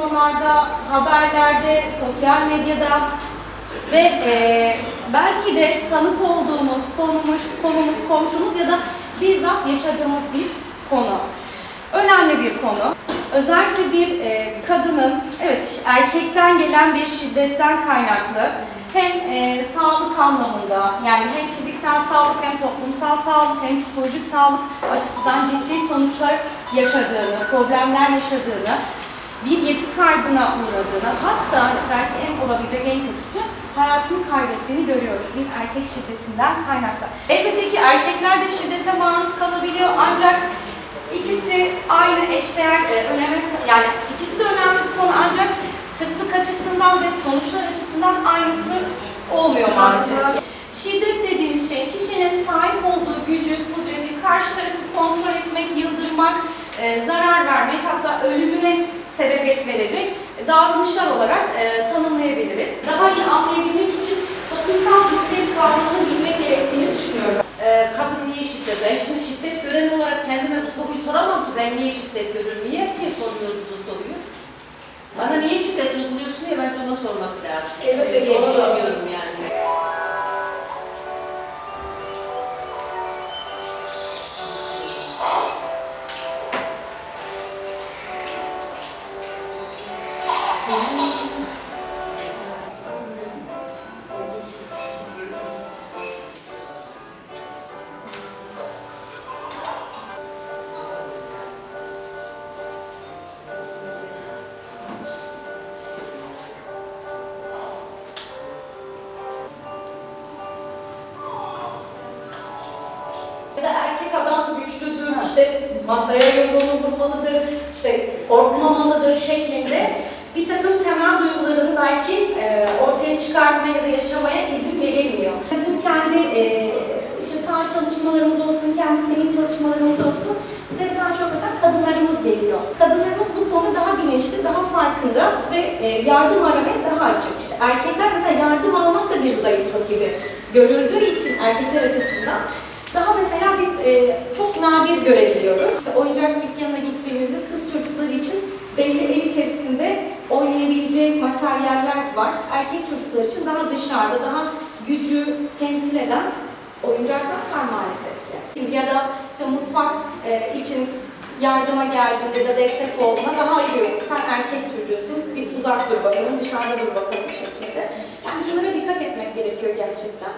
televizyonlarda, haberlerde, sosyal medyada ve e, belki de tanık olduğumuz konumuz, konumuz, komşumuz ya da bizzat yaşadığımız bir konu. Önemli bir konu. Özellikle bir e, kadının, evet erkekten gelen bir şiddetten kaynaklı hem e, sağlık anlamında yani hem fiziksel sağlık hem toplumsal sağlık hem psikolojik sağlık açısından ciddi sonuçlar yaşadığını, problemler yaşadığını, bir yeti kaybına uğradığını, hatta belki en olabilecek en kötüsü hayatını kaybettiğini görüyoruz bir erkek şiddetinden kaynaklı. Elbette ki erkekler de şiddete maruz kalabiliyor ancak ikisi aynı eşdeğer e, öneme yani ikisi de önemli bir konu ancak sıklık açısından ve sonuçlar açısından aynısı olmuyor maalesef. Şiddet dediğimiz şey kişinin sahip olduğu gücü, kudreti, karşı tarafı kontrol etmek, yıldırmak, e, zarar vermek hatta ölümüne sebebiyet verecek davranışlar olarak e, tanımlayabiliriz. Daha iyi anlayabilmek için toplumsal cinsiyet kavramını bilmek gerektiğini düşünüyorum. Ee, kadın niye şiddet? Ben şimdi şiddet gören olarak kendime bu soruyu soramam ki ben niye şiddet görüyorum? Niye erkeğe soruyoruz bu soruyu? Bana niye şiddet uyguluyorsun diye bence ona sormak lazım. Evet, Öyle diye düşünüyorum Ya da erkek adam güçlüdür, işte masaya yumruğunu vurmalıdır, işte korkmamalıdır şeklinde bir takım temel duygularını belki e, ortaya çıkartmaya ya da yaşamaya izin verilmiyor. Bizim kendi e, işte sağ çalışmalarımız olsun, kendi klinik çalışmalarımız olsun, bize daha çok mesela kadınlarımız geliyor. Kadınlarımız bu konuda daha bilinçli, daha farkında ve e, yardım aramaya daha açık. İşte erkekler mesela yardım almak da bir zayıflık gibi görüldüğü için erkekler açısından daha mesela biz e, çok nadir görebiliyoruz. İşte oyuncak dükkanına gittiğimizde kız çocukları için belli materyaller var. Erkek çocuklar için daha dışarıda, daha gücü temsil eden oyuncaklar var maalesef ki. Ya da işte mutfak e, için yardıma geldiğinde de destek olduğuna daha iyi yok. Sen erkek çocuğusun, bir uzak dur bakalım, dışarıda dur bakalım bu şekilde. Yani bunlara dikkat etmek gerekiyor gerçekten.